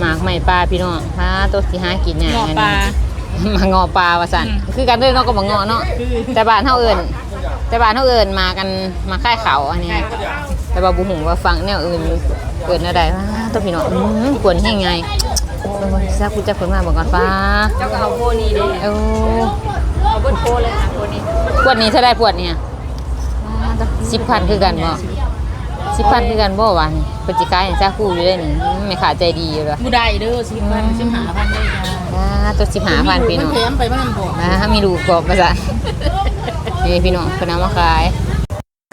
หมากใหม่ปลาพี่น้องพาตัวที่หากินเนี่ยหมอปลามางอปลาว่าสั่นอืมคือกันเลยเนาะก็มางอเนาะคือ แต่บ้านเฮาเอิ้นแต่บ้านเฮาเอิ้นมากันมาค่ายเขาอันนี้ แต่ว่าบุหูว่าฟังแนวอื่นเกิดอะไรวะตัวพี่น้องอื้อปวดยังไงเบิ่งๆซากูจะเพิ่นมาบอกก่อนฟ้าเจ้าก็เอาโพนี้เด้เอ้า เอาเบิดโพเลยค่ะโพนี้ปวดนี้เท่าได้ปวดเนี่ยสิบพันคือกันบ่ สิบพันคือกันบ่วะนี่ปัจจิกายอย่างซากูอยู่เลยนี่ไม่ขาดใจดีอยู่เลยผู้ใดเด้อสิพันสิหาพันได้จ้าอ่าตัวสิบหาพันพี่น้อง มัแถมไปบ้านบ่นะถ้ามีลูกกรอบมาซะนี่พี่น้องเพิ่นเอามาขาย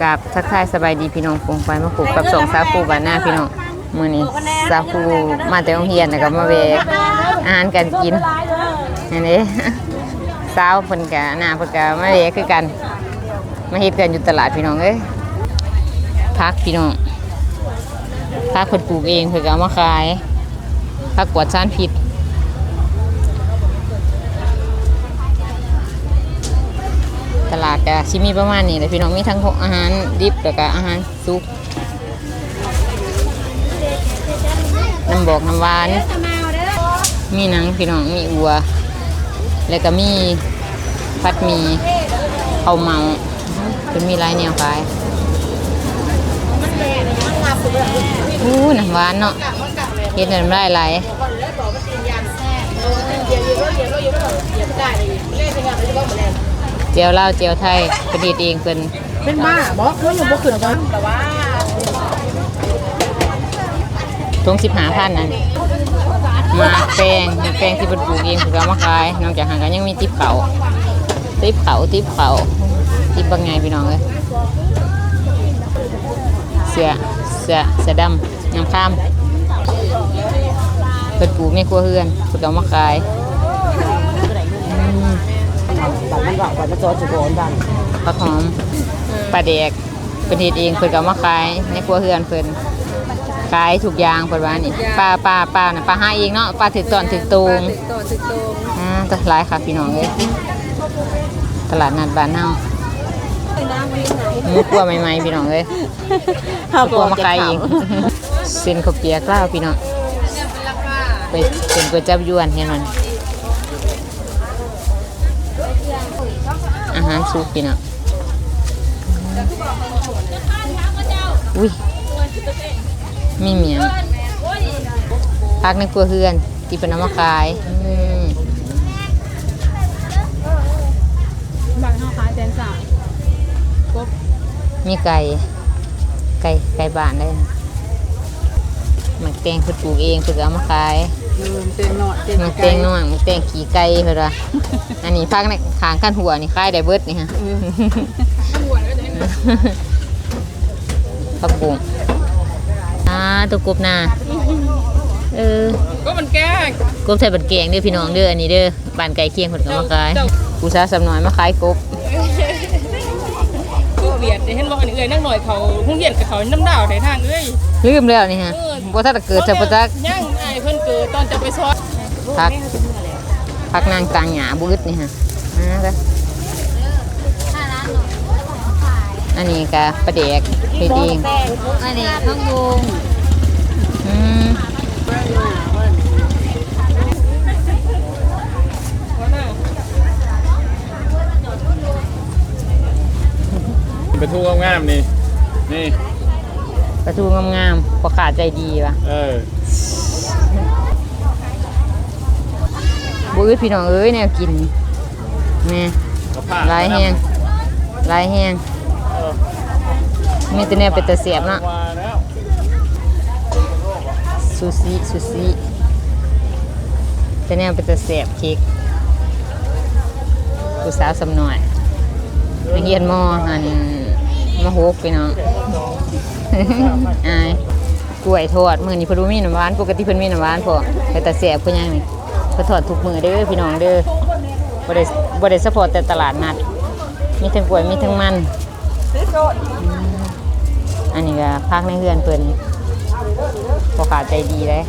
กับทักทายสบายดีพี่น้องปงไปมาปลูกกับสองสาวคูบ้านหน้าพี่น้องมื้อนี้สาวคูมาแต่โรงเรียนแล้วก็มาแวะอาหารการกินอันนี้สาวเพิ่นก็หน้าเพิ่นก็มาแวะคือกัน มาเฮ็ดกันอยู่ตลาดพี่น้องเอ้ย พักพี่น้องพักเพิ่นปลูกเองเพิ่นก็เอามาขายพักกวดสารพิษตลาดก็ชิมีประมาณนี้เลยพี่น้องมีทั้งอาหารดิบแล้วก็อาหารสุกน้ำบอกน้ำหวาน มีหนังพี่น้องมีอัว แล้วก็มีผัดมีข้าเมาเป็นมีหลายแนวขาย อู้น้ำหวานเนาะเฮ็ดน้ำลายไหลเจียวเหล้าเจียวไทยประดิษฐ์เองเป็นเป็นบ้าบ่เพิ่นยังบ่ขึ้นกันแต่ว่าทงสิบหาพันนั่นมาแปลงแปลงที่เป็นปลูกเองคือเอามาขายนอกจากหางกันยังมีติ๊บเขาติ๊บเขาติ๊บเขาติ๊บบางไงพี่น้องเลย สือเสือเสือดำน้ำข้ามเป็นปลูกในครัวเฮือนเพิ่นเอามาขายอืมบัตรมันก็บัตรมันจอจุกอนดันผักหอมปลาแดกเป็นเฮ็ดเองเพิ่นก็เอามาขายในครัวเฮือนเพิ่นขายทุกอย่างเพิ่นว่านี่ปลาปลาปลาน่ะปลาหาเองเนาะปลาถึกตอนถึกตูงต่อสิโตอ่าตลาดค่ะพี่น้องเอ้ยตลาดนัดบ้านเฮา หมูกัวใหม่ๆพี่น้องเอ้ยเฮากัวมาขายเองเส้นข้าวเปียกลาวพี่น้องไปเป็นก๋วยจับยวนเห็นมันอาหารสุกพี่น้องอุ้ยมีเมียงพักในครัวเฮือนที่เป็นน้ำมาขาย มีไก่ไก่ไก่บ้านได้นะหมักแตงเพิ่นปลูกเองเพิ่นก็เอามาขายเออเต็มเนาะเต็มหมักแตงน้อยหมักแตงขี้ไก่เพิ่นว่า อันนี้พักในขางขั้นหัวนี่ขายได้เบิดนี่ฮะผักบุ้งอ่าตัวกบนาเออ ก็มันแก้กบใส่บันแกงเด้อพี่น้องเด้ออันนี้เด้อบ้านไก่เคียงเพิ่นก็มาขายผู้สาวสำน้อยมาขายกบผู้ เบียดเห็นบ่อันเอ้ยนั่งหน่อยเขาหุ้งเหียนกับเขาน้ำดาวในทางเอ้ยลืมแล้วนี่ฮะบ่ทันได้เกิดจะบ่จักย่างไอ้เพิ่นเกิดตอนจะไปซอยพักพักนางกลางหยาบุดนี่ฮะอ่าก็อันนี้ก็ประเดกเฮ็ดเองอันนี้ข้างบง ทั่วงามนี่ นี่ ประตูงามๆพอขาดใจดีว่ะเออ บุดพี่น้องเอ้ยแนวกินแม่กระเพาะหลายแฮงหลายแฮงเออมีแต่แนวเป็นตะเสียบเนาะมาแล้วซูซิซูซิแต่แนวเป็นตะเสียบเค้กผู้สาวสำน้อยนักเรียนมอัน มาหกพี่น้องอายกล้วยทอดมื้อนี้เพิ่นบ่มีน้ำหวานปกติเพิ่นมีน้ำหวานพอแต่ตะเสียบเพิ่นยังนี่เพิ่นทอดทุกมื้อเด้อพี่น้องเด้อบ่ได้บ่ได้ซัพพอร์ตแต่ตลาดนัด มีทั้งกล้วยมีทั้งมันอันนี้ก็พักในเฮือนเพิ่นพอขาดใจดีเลย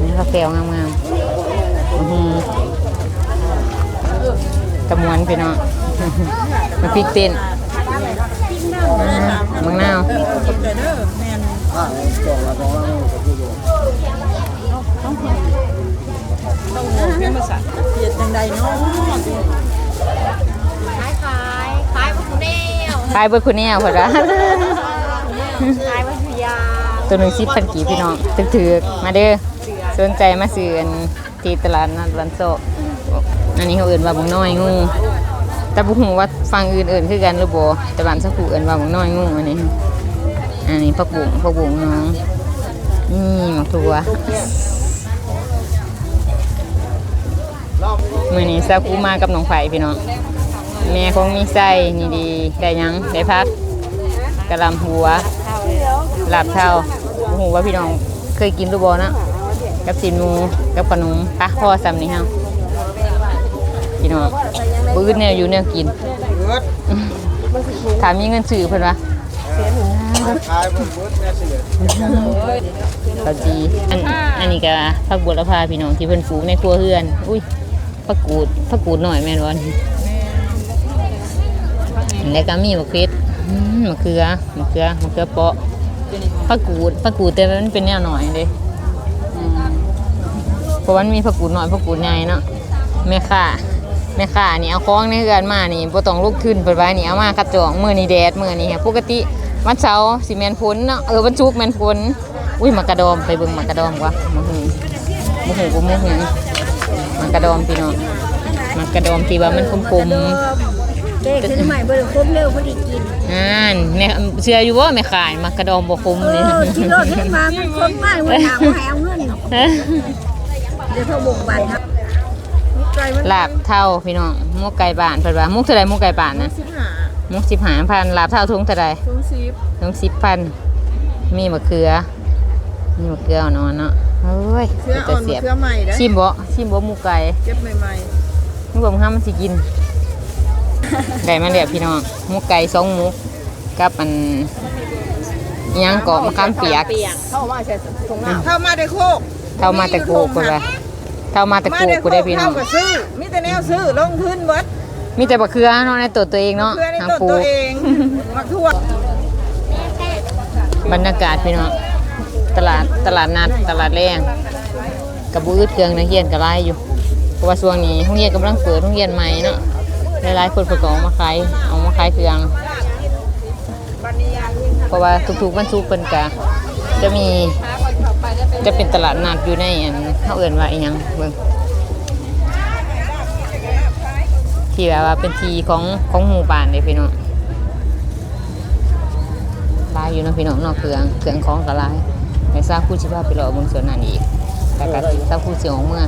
นี่กาแฟงามๆอื้อหือกระมวนพี่น้อง มันพริกเต้นมังนาวเป็นภาษาเปียดจังใดเนาะคล้ายคล้ายคล้ายบะคุณแนวคล้ายบะคุณแนวพอละคล้ายบะคุยาตัวหนึ่งซิปพันกี่พี่น้องถือมาเด้อสนใจมาซื้อที่ตลาดนัดวันโซอันนี้เขาเอื่นว่าบุงน้อยงู แต่บุหูว่าฟังอื่นเอื่นคือกันหรือบ่แต่บ้านสักผูเอื่นว่าบังน้อยงูอันนี้ อันนี้ผักบุ้งผักบุ้งน้องนี่หมกถั่วมื่อนี้ซากูมากับน้องไผ่พี่น้องแม่คงมีไส้นี่ดีได้ยังได้พักกระลำหัวลาบเท่าบุหูว่าพี่น้องเคยกินรือบ่นะกับสินมูกับขนมปะพ่อซ้ำนี่ฮะพี่น้อง ปื้ดแนวอยู่แนวกินถามมีเงินซื้อเพิ่นวะขายผมเบิดแม่เสือเขาจีอันอันนี้ก็ผักบัวละพาพี่น้องที่เพิ่นปลูกในครัวเฮือน อุ้ยผักกูดผักกูดหน่อยแม่นบ่นี่แล้วก็มีมะเขืออืมมะเขือมะเขือมะเขือเปาะผักกูดผักกูดแต่ว่ามันเป็นแนวหน่อยเด้อืมเพราะว่ามันมีผักกูดหน่อยผักกูดใหญ่เนาะแม่ค้า แม่ค้านี่เอาของในเฮือนมานี่บ่ต้องลงทุนเพิ่นว่านี่เอามาคัดจองมื้อนี้แดดมื้อนี้ปกติวันเสาร์สิแม่นฝนเนาะเออวันศุกร์แม่นฝนอุ้ยหมากระดอมไปเบิ่งหมากระดอมกว่ามาหูมาหูกูมาหูหมากระดอมพี่น้องหมากระดอมที่ว่ามันคมคมเด็กขึ้นใหม่เบอร์ครบเร็วพอดีกินๆอ่านแม่เชื่ออยู่ว่าแม่ขายหมากระดอมบ่คมนี่เออกินรถได้มามันคนมากวันหนาวหายเอาเงินเดี๋ยวเขาบ่งบันครับ ไกลมันลาบเท่าพี่น้องหมุกไก่บ้านเพิ่นว่าหมุกเท่าใดหมุกไก่บ้านนะสิบหาหมุก15,000ลาบเท่าทุงเท่าใดทุ่งสิบทุง10,000มีมะเขือ มีมะเขืออ่อนๆเนาะเฮ้ยเสื้ออ่อนเสีมายเสื้อใหม่ได้ชิมบ่ชิมบ่หมูไก่เก็บใหม่นี่ผมห้ามมันสิกินได้มาแล้วพี่น้องหมูไก่สองหมูกับอันอิหยังเกาะมะขามเปียกๆเข้ามาใส่ถุงน้ำเข้ามาได้โคก เท่ามาแต่โกกกูเลย เท่ามาแต่โกกกูได้พี่น้องเข้ากับซื้อมีแต่แนวซื้อลงทุนเบิดมีแต่บะเขือเนาะในตัวตัวเองเนาะเพื่อในทางต้นปลูตัวกเองมักทั่วบรรยากาศพี่น้องตลาดตลาดนัดตลาดแรงกับบูอึดเครื่องนักเรียนกับไรอยู่เพราะว่าช่วงนี้โรงเรียนกำลังเปิดโรงเรียนใหม่เนาะหลายๆคนเพิ่นก็เออกมาขายเออกมาขายเครื่อง เพราะว่าทุกๆวันศุกร์เพิ่นก็จะมี จะเป็นตลาดนัดอยู่ในอันเฮาเอิ้นว่าอีหยังเบิ่งที่แบบว่าเป็นทีของของหมู่บ้านเลยพี่น้องลายอยู่นะพี่น้องนอกเครื่องเครื่องของก็หลายแต่ทราบผู้สิว่าไปรอบนส่วนนั้นอีกแต่ก็ทราบผู้สิของเมื่อ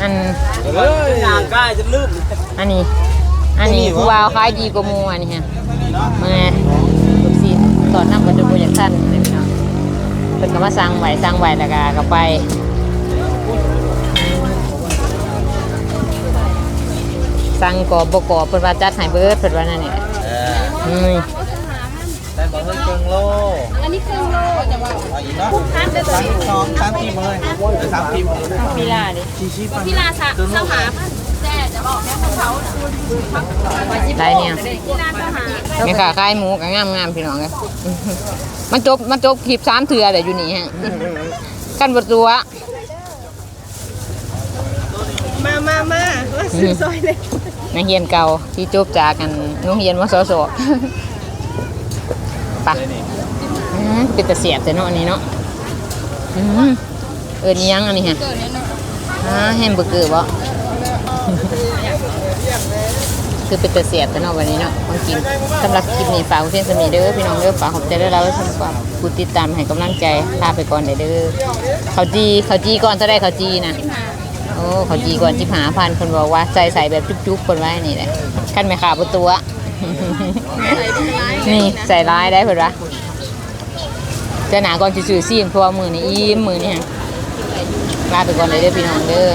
อันเลยงานกายจะลืมอันนี้ อันนี้ผู้วาวขายดีกว่าหมูอันนี้ฮะมาลูกศิษย์ตอนนั้นก็จะโปรยากสั้นเลยพี่น้องเพิ่นก็มาสร้างไว้สร้างไว้แล้วก็ก็ไปสั่งกอบบกอบเพิ่นว่าจัดให้เบิดเพิ่นว่านั่นนี่แหละเอออืม อันนี้ครึ่งโลจะว่าเอาอีกเนาะสามสองสามพิมเลยสามพิมพ์มีลาดิพี่ลาสะสหาแจ้จะบอกแม่ของเขาหลายแนวพี่ลาสหาแม่ค้าขายหมูก็งามๆพี่น้องเอ้ยมันจบมันจบคลิปสามเทื่อเดี๋ยวอยู่นี่ฮะกันบ่ตัวมามามาว่าซื้อซอยเลยนักเรียนเก่าที่จบจากกันโรงเรียนวสสปะอืม เป็นตะเสียบแต่เนาะอันนี้เนาะอืมเอินอิหยังอันนี้ฮะอ่าแฮมเบอร์เกอร์บ่คือเป็นตะเสียบแต่เนาะวันนี้เนาะต้องกินสำหรับคลิปนี้ฝากเพื่อนสมีเด้อพี่น้องเด้อฝากขอบใจเด้อเราสำหรับผู้ติดตามให้กำลังใจลาไปก่อนเด้อเด้อเขาจีเขาจีก่อนจะได้เขาจีนะโอ้เขาจีก่อนจิบหาพันคนบอกว่าใส่ใส่แบบจุ๊บๆคนไว้นี่แหละขั้นไม่ขาประตัว นี่ใส่ร้ายได้เพื่อนวะ จะหนาก่อนจะสื่อซีมเพราะว่ามือนี่อิ่มมือนี่ฮะลาไปก่อนเลยเด้อพี่น้องเด้อ